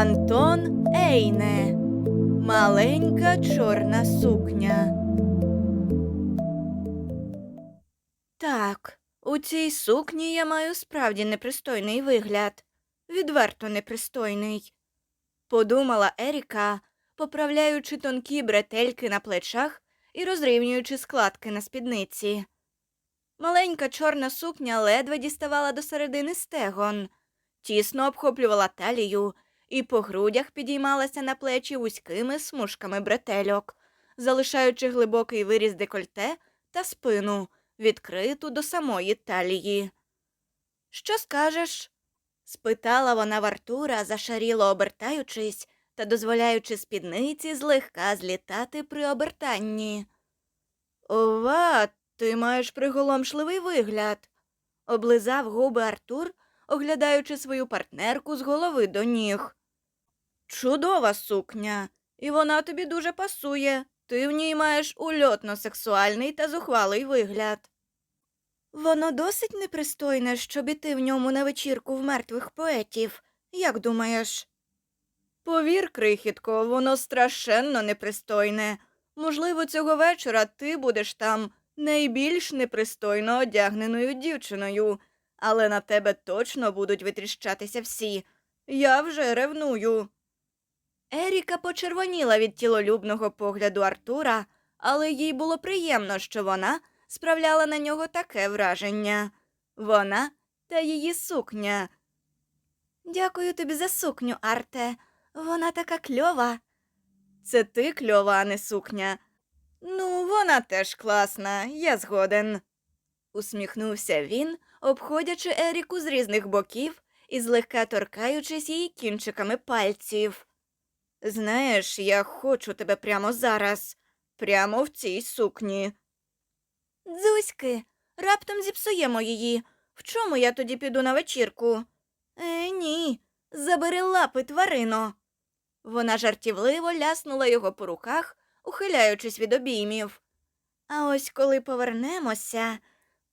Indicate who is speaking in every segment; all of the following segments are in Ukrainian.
Speaker 1: Антон Ейне. Маленька чорна сукня. Так, у цій сукні я маю справді непристойний вигляд. Відверто непристойний. Подумала Еріка, поправляючи тонкі бретельки на плечах і розрівнюючи складки на спідниці. Маленька чорна сукня ледве діставала до середини стегон, тісно обхоплювала талію і по грудях підіймалася на плечі вузькими смужками бретельок, залишаючи глибокий виріз декольте та спину, відкриту до самої талії. Що скажеш? спитала вона в Артура, зашаріло обертаючись та дозволяючи спідниці злегка злітати при обертанні. Ова, ти маєш приголомшливий вигляд, облизав губи Артур, оглядаючи свою партнерку з голови до ніг. Чудова сукня, і вона тобі дуже пасує. Ти в ній маєш ульотно сексуальний та зухвалий вигляд. Воно досить непристойне, щоб іти в ньому на вечірку в мертвих поетів. Як думаєш? Повір, крихітко, воно страшенно непристойне. Можливо, цього вечора ти будеш там найбільш непристойно одягненою дівчиною, але на тебе точно будуть витріщатися всі. Я вже ревную. Еріка почервоніла від тілолюбного погляду Артура, але їй було приємно, що вона справляла на нього таке враження. Вона та її сукня. Дякую тобі за сукню, Арте. Вона така кльова. Це ти кльова, а не сукня. Ну, вона теж класна, я згоден. усміхнувся він, обходячи Еріку з різних боків і злегка торкаючись її кінчиками пальців. Знаєш, я хочу тебе прямо зараз, прямо в цій сукні. Дзуськи, раптом зіпсуємо її. В чому я тоді піду на вечірку? Е, ні, забери лапи, тварино. Вона жартівливо ляснула його по руках, ухиляючись від обіймів. А ось коли повернемося,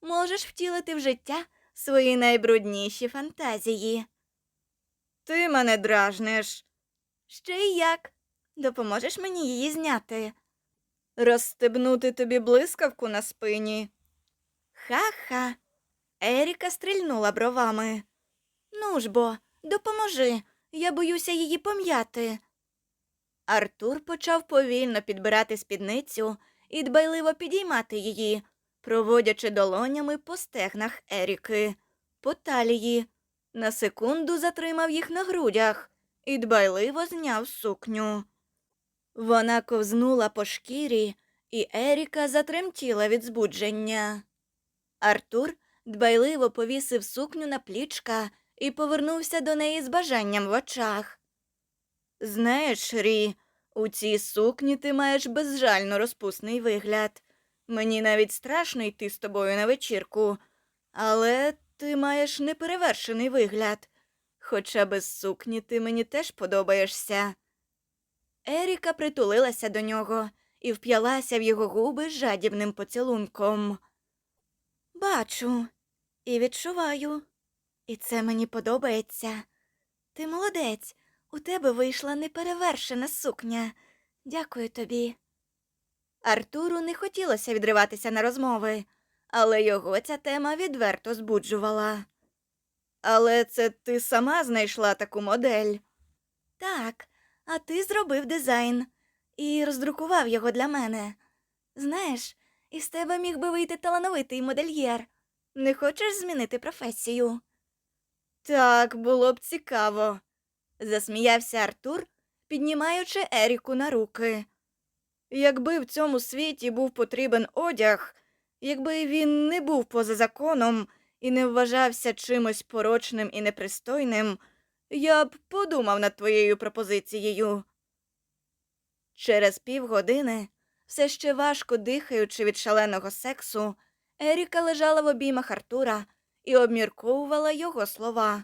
Speaker 1: можеш втілити в життя свої найбрудніші фантазії. Ти мене дражниш. Ще й як? Допоможеш мені її зняти? Розстебнути тобі блискавку на спині. Ха-ха. Еріка стрільнула бровами. Ну ж бо, допоможи. Я боюся її пом'яти. Артур почав повільно підбирати спідницю і дбайливо підіймати її, проводячи долонями по стегнах Еріки, по талії. На секунду затримав їх на грудях і дбайливо зняв сукню. Вона ковзнула по шкірі, і Еріка затремтіла від збудження. Артур дбайливо повісив сукню на плічка і повернувся до неї з бажанням в очах. Знаєш, Рі, у цій сукні ти маєш безжально розпусний вигляд. Мені навіть страшно йти з тобою на вечірку, але ти маєш неперевершений вигляд. Хоча без сукні ти мені теж подобаєшся. Еріка притулилася до нього і вп'ялася в його губи жадібним поцілунком. Бачу і відчуваю, і це мені подобається. Ти молодець, у тебе вийшла неперевершена сукня. Дякую тобі. Артуру не хотілося відриватися на розмови, але його ця тема відверто збуджувала. Але це ти сама знайшла таку модель. Так, а ти зробив дизайн і роздрукував його для мене. Знаєш, із тебе міг би вийти талановитий модельєр. Не хочеш змінити професію? Так, було б цікаво, засміявся Артур, піднімаючи Еріку на руки. Якби в цьому світі був потрібен одяг, якби він не був поза законом і не вважався чимось порочним і непристойним, я б подумав над твоєю пропозицією. Через півгодини, все ще важко дихаючи від шаленого сексу, Еріка лежала в обіймах Артура і обмірковувала його слова.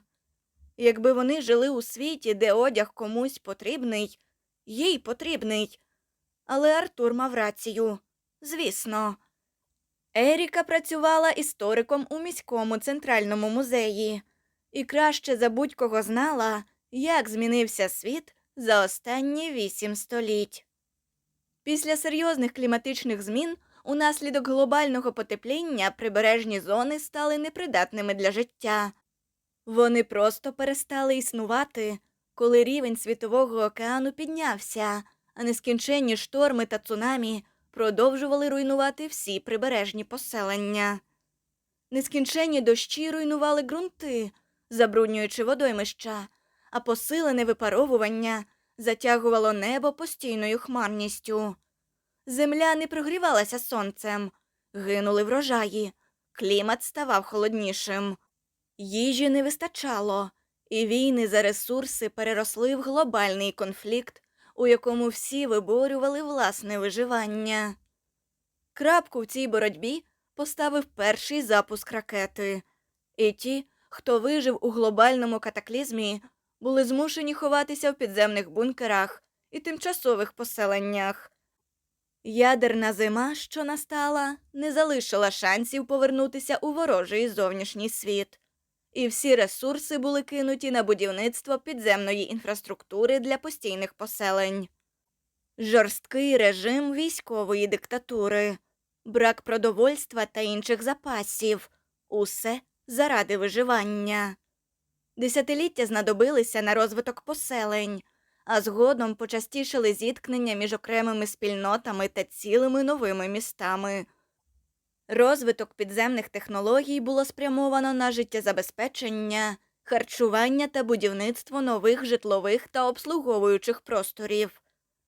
Speaker 1: Якби вони жили у світі, де одяг комусь потрібний, їй потрібний. Але Артур мав рацію. Звісно. Еріка працювала істориком у міському центральному музеї і краще за будь-кого знала, як змінився світ за останні вісім століть. Після серйозних кліматичних змін унаслідок глобального потепління прибережні зони стали непридатними для життя. Вони просто перестали існувати, коли рівень світового океану піднявся, а нескінченні шторми та цунамі продовжували руйнувати всі прибережні поселення. Нескінченні дощі руйнували ґрунти, забруднюючи водоймища, а посилене випаровування затягувало небо постійною хмарністю. Земля не прогрівалася сонцем, гинули врожаї, клімат ставав холоднішим. Їжі не вистачало, і війни за ресурси переросли в глобальний конфлікт, у якому всі виборювали власне виживання. Крапку в цій боротьбі поставив перший запуск ракети, і ті, хто вижив у глобальному катаклізмі, були змушені ховатися в підземних бункерах і тимчасових поселеннях. Ядерна зима, що настала, не залишила шансів повернутися у ворожий зовнішній світ, і всі ресурси були кинуті на будівництво підземної інфраструктури для постійних поселень. Жорсткий режим військової диктатури, брак продовольства та інших запасів усе заради виживання. Десятиліття знадобилися на розвиток поселень, а згодом почастішали зіткнення між окремими спільнотами та цілими новими містами. Розвиток підземних технологій було спрямовано на життєзабезпечення, харчування та будівництво нових житлових та обслуговуючих просторів.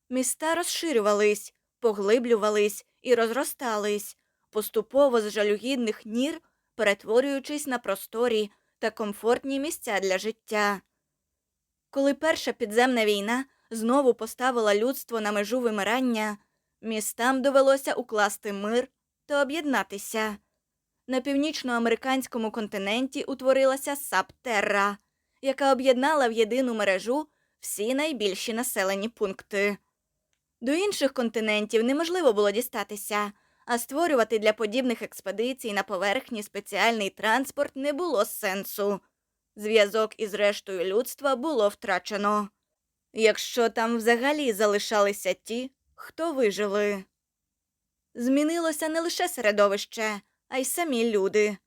Speaker 1: Міста розширювались, поглиблювались і розростались, поступово з жалюгідних нір перетворюючись на просторі та комфортні місця для життя. Коли перша підземна війна знову поставила людство на межу вимирання, містам довелося укласти мир та об'єднатися. На північноамериканському континенті утворилася Саптерра, яка об'єднала в єдину мережу всі найбільші населені пункти. До інших континентів неможливо було дістатися, а створювати для подібних експедицій на поверхні спеціальний транспорт не було сенсу. Зв'язок із рештою людства було втрачено. Якщо там взагалі залишалися ті, хто вижили. Змінилося не лише середовище, а й самі люди.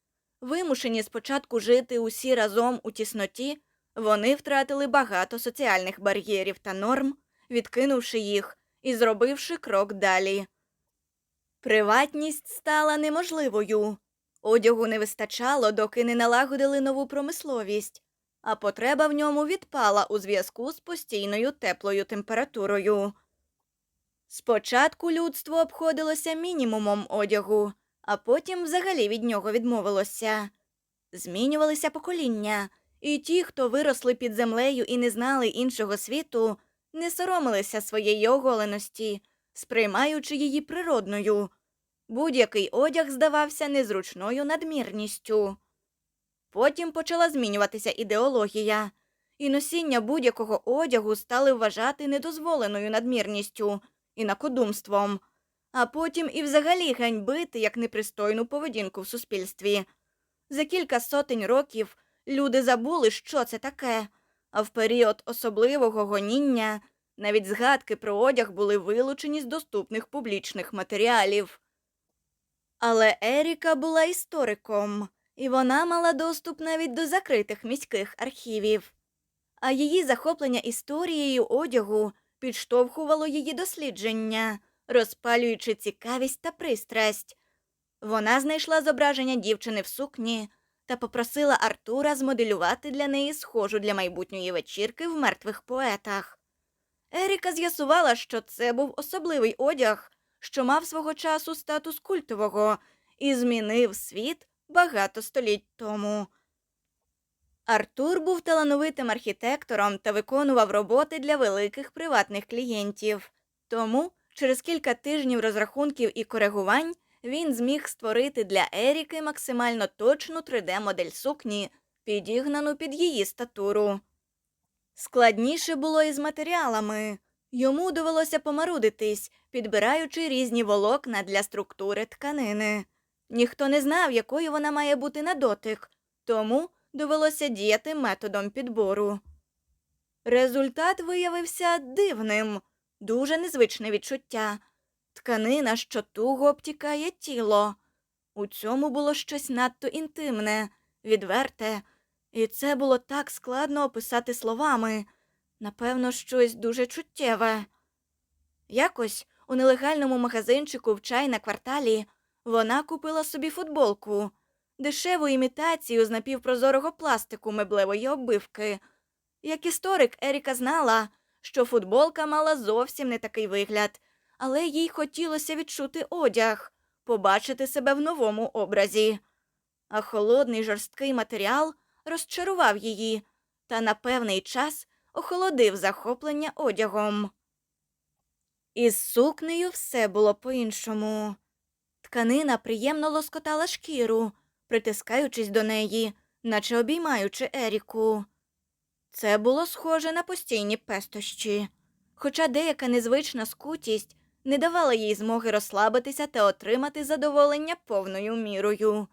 Speaker 1: Вимушені спочатку жити усі разом у тісноті, вони втратили багато соціальних бар'єрів та норм, відкинувши їх і зробивши крок далі. Приватність стала неможливою. Одягу не вистачало, доки не налагодили нову промисловість, а потреба в ньому відпала у зв'язку з постійною теплою температурою. Спочатку людство обходилося мінімумом одягу, а потім взагалі від нього відмовилося. Змінювалися покоління, і ті, хто виросли під землею і не знали іншого світу, не соромилися своєї оголеності, сприймаючи її природною. Будь-який одяг здавався незручною надмірністю. Потім почала змінюватися ідеологія, і носіння будь-якого одягу стали вважати недозволеною надмірністю і накодумством, а потім і взагалі ганьбити як непристойну поведінку в суспільстві. За кілька сотень років люди забули, що це таке, а в період особливого гоніння навіть згадки про одяг були вилучені з доступних публічних матеріалів. Але Еріка була істориком, і вона мала доступ навіть до закритих міських архівів. А її захоплення історією одягу підштовхувало її дослідження, розпалюючи цікавість та пристрасть. Вона знайшла зображення дівчини в сукні та попросила Артура змоделювати для неї схожу для майбутньої вечірки в мертвих поетах. Еріка з'ясувала, що це був особливий одяг, що мав свого часу статус культового і змінив світ багато століть тому. Артур був талановитим архітектором та виконував роботи для великих приватних клієнтів. Тому через кілька тижнів розрахунків і коригувань він зміг створити для Еріки максимально точну 3D-модель сукні, підігнану під її статуру. Складніше було із матеріалами. Йому довелося помарудитись, підбираючи різні волокна для структури тканини. Ніхто не знав, якою вона має бути на дотик, тому довелося діяти методом підбору. Результат виявився дивним, дуже незвичне відчуття. Тканина, що туго обтікає тіло. У цьому було щось надто інтимне, відверте, і це було так складно описати словами. Напевно, щось дуже чуттєве. Якось у нелегальному магазинчику в чай на кварталі вона купила собі футболку, дешеву імітацію з напівпрозорого пластику меблевої оббивки. Як історик Еріка знала, що футболка мала зовсім не такий вигляд, але їй хотілося відчути одяг, побачити себе в новому образі. А холодний жорсткий матеріал розчарував її та на певний час охолодив захоплення одягом. Із сукнею все було по-іншому. Тканина приємно лоскотала шкіру, притискаючись до неї, наче обіймаючи Еріку. Це було схоже на постійні пестощі, хоча деяка незвична скутість не давала їй змоги розслабитися та отримати задоволення повною мірою.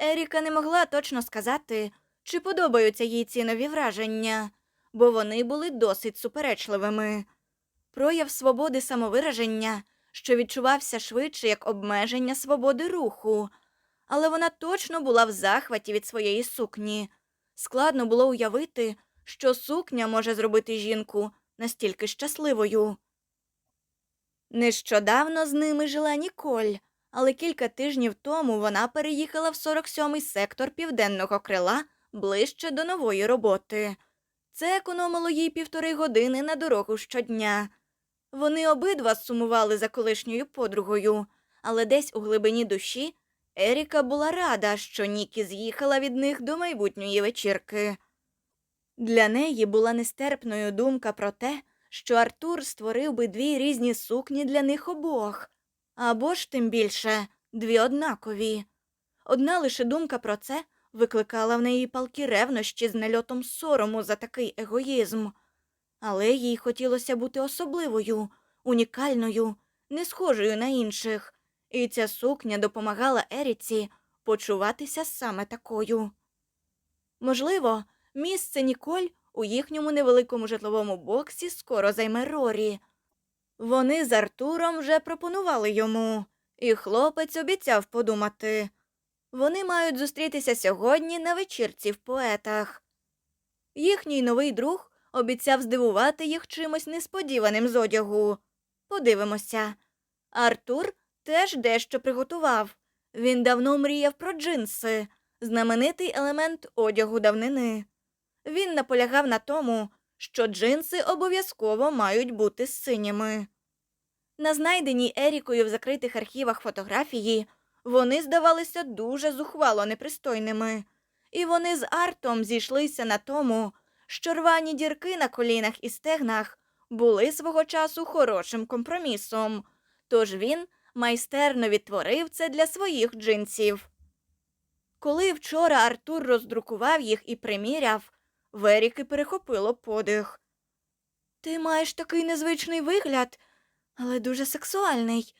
Speaker 1: Еріка не могла точно сказати, чи подобаються їй ці нові враження, бо вони були досить суперечливими. Прояв свободи самовираження, що відчувався швидше як обмеження свободи руху, але вона точно була в захваті від своєї сукні. Складно було уявити, що сукня може зробити жінку настільки щасливою. Нещодавно з ними жила Ніколь, але кілька тижнів тому вона переїхала в 47-й сектор південного крила ближче до нової роботи. Це економило їй півтори години на дорогу щодня. Вони обидва сумували за колишньою подругою, але десь у глибині душі Еріка була рада, що Нікі з'їхала від них до майбутньої вечірки. Для неї була нестерпною думка про те, що Артур створив би дві різні сукні для них обох, або ж тим більше дві однакові. Одна лише думка про це викликала в неї палкі ревнощі з нальотом сорому за такий егоїзм. Але їй хотілося бути особливою, унікальною, не схожою на інших, і ця сукня допомагала Еріці почуватися саме такою. Можливо, місце Ніколь у їхньому невеликому житловому боксі скоро займе Рорі. Вони з Артуром вже пропонували йому, і хлопець обіцяв подумати. Вони мають зустрітися сьогодні на вечірці в поетах. Їхній новий друг обіцяв здивувати їх чимось несподіваним з одягу. Подивимося. Артур теж дещо приготував. Він давно мріяв про джинси, знаменитий елемент одягу давнини. Він наполягав на тому, що джинси обов'язково мають бути синіми. На знайденій Ерікою в закритих архівах фотографії вони здавалися дуже зухвало непристойними, і вони з Артом зійшлися на тому, що рвані дірки на колінах і стегнах були свого часу хорошим компромісом, тож він майстерно відтворив це для своїх джинсів. Коли вчора Артур роздрукував їх і приміряв, Веріки перехопило подих. Ти маєш такий незвичний вигляд, але дуже сексуальний.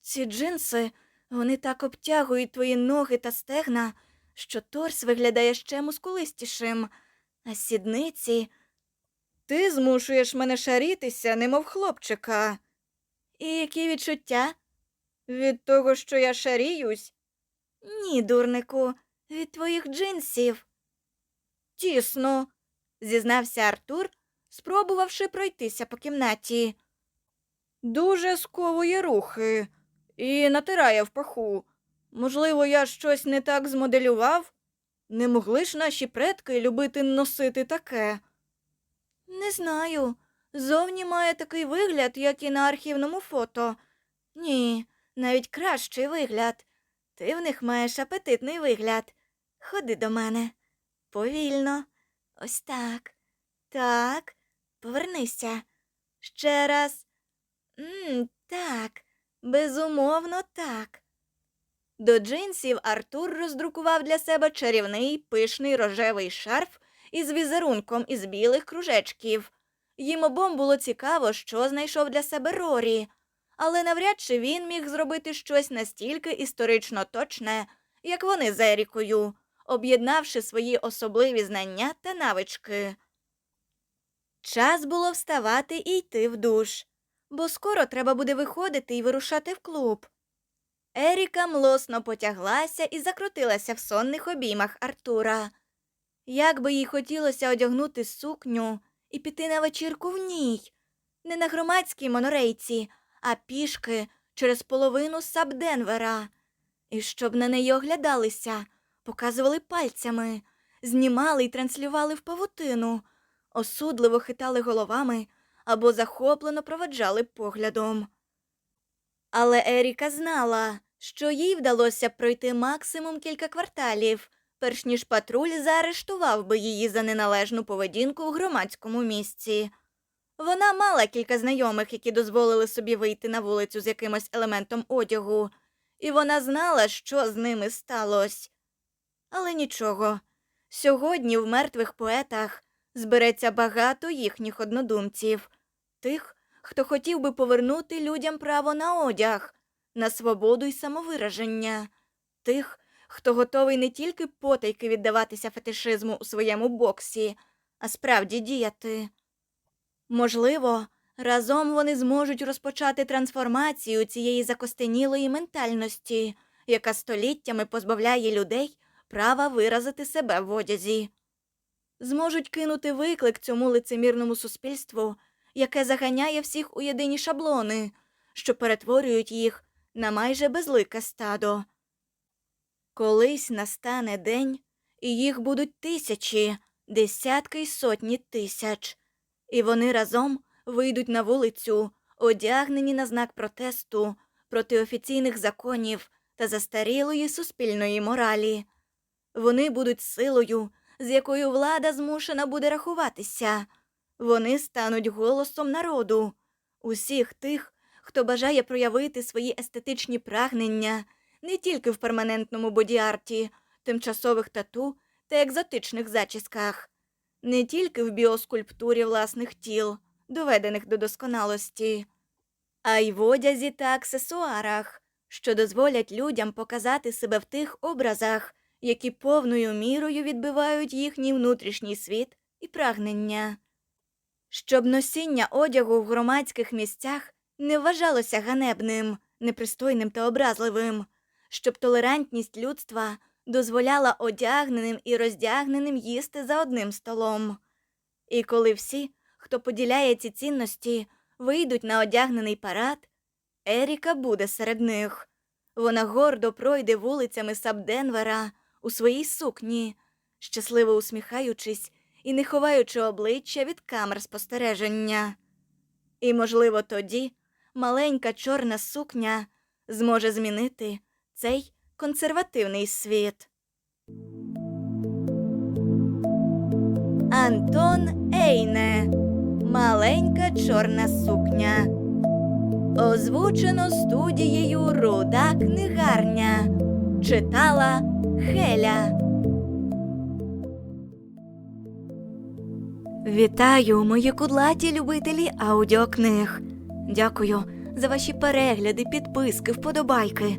Speaker 1: Ці джинси, вони так обтягують твої ноги та стегна, що торс виглядає ще мускулистішим, а сідниці. Ти змушуєш мене шарітися, немов хлопчика. І які відчуття? Від того, що я шаріюсь? Ні, дурнику, від твоїх джинсів. Тісно, зізнався Артур, спробувавши пройтися по кімнаті. Дуже сковує рухи і натирає в паху. Можливо, я щось не так змоделював? Не могли ж наші предки любити носити таке? Не знаю. Зовні має такий вигляд, як і на архівному фото. Ні, навіть кращий вигляд. Ти в них маєш апетитний вигляд. Ходи до мене. Повільно. Ось так. Так. Повернися. Ще раз. М, так. Безумовно, так. До джинсів Артур роздрукував для себе чарівний пишний рожевий шарф із візерунком із білих кружечків. Їм обом було цікаво, що знайшов для себе Рорі, але навряд чи він міг зробити щось настільки історично точне, як вони з Ерікою, об'єднавши свої особливі знання та навички. Час було вставати і йти в душ, бо скоро треба буде виходити і вирушати в клуб. Еріка млосно потяглася і закрутилася в сонних обіймах Артура. Як би їй хотілося одягнути сукню і піти на вечірку в ній, не на громадській монорейці, а пішки через половину Сабденвера, і щоб на неї оглядалися, показували пальцями, знімали і транслювали в павутину, осудливо хитали головами або захоплено проведжали поглядом. Але Еріка знала, що їй вдалося пройти максимум кілька кварталів, перш ніж патруль заарештував би її за неналежну поведінку в громадському місці. Вона мала кілька знайомих, які дозволили собі вийти на вулицю з якимось елементом одягу, і вона знала, що з ними сталося. Але нічого. Сьогодні в мертвих поетах збереться багато їхніх однодумців, тих, хто хотів би повернути людям право на одяг, на свободу і самовираження, тих, хто готовий не тільки потайки віддаватися фетишизму у своєму боксі, а справді діяти. Можливо, разом вони зможуть розпочати трансформацію цієї закостенілої ментальності, яка століттями позбавляє людей права виразити себе в одязі. Зможуть кинути виклик цьому лицемірному суспільству, яке заганяє всіх у єдині шаблони, що перетворюють їх на майже безлике стадо. Колись настане день, і їх будуть тисячі, десятки й сотні тисяч, і вони разом вийдуть на вулицю, одягнені на знак протесту проти офіційних законів та застарілої суспільної моралі. Вони будуть силою, з якою влада змушена буде рахуватися. Вони стануть голосом народу, усіх тих, хто бажає проявити свої естетичні прагнення не тільки в перманентному бодіарті, тимчасових тату та екзотичних зачісках, не тільки в біоскульптурі власних тіл, доведених до досконалості, а й в одязі та аксесуарах, що дозволять людям показати себе в тих образах, які повною мірою відбивають їхній внутрішній світ і прагнення. Щоб носіння одягу в громадських місцях не вважалося ганебним, непристойним та образливим, щоб толерантність людства дозволяла одягненим і роздягненим їсти за одним столом. І коли всі, хто поділяє ці цінності, вийдуть на одягнений парад, Еріка буде серед них. Вона гордо пройде вулицями Сабденвера у своїй сукні, щасливо усміхаючись і не ховаючи обличчя від камер спостереження. І, можливо, тоді маленька чорна сукня зможе змінити цей консервативний світ. Антон Ейне Маленька чорна сукня. Озвучено студією Руда книгарня. Читала Хеля. Вітаю, мої кудлаті любителі аудіокниг. Дякую за ваші перегляди, підписки, вподобайки,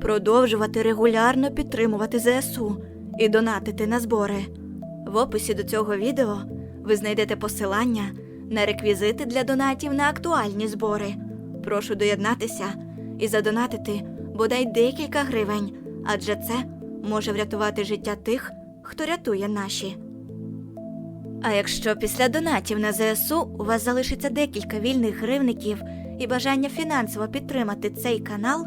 Speaker 1: продовжувати регулярно підтримувати ЗСУ і донатити на збори. В описі до цього відео ви знайдете посилання на реквізити для донатів на актуальні збори. Прошу доєднатися і задонатити бодай декілька гривень, адже це може врятувати життя тих, хто рятує наші. А якщо після донатів на ЗСУ у вас залишиться декілька вільних гривників і бажання фінансово підтримати цей канал,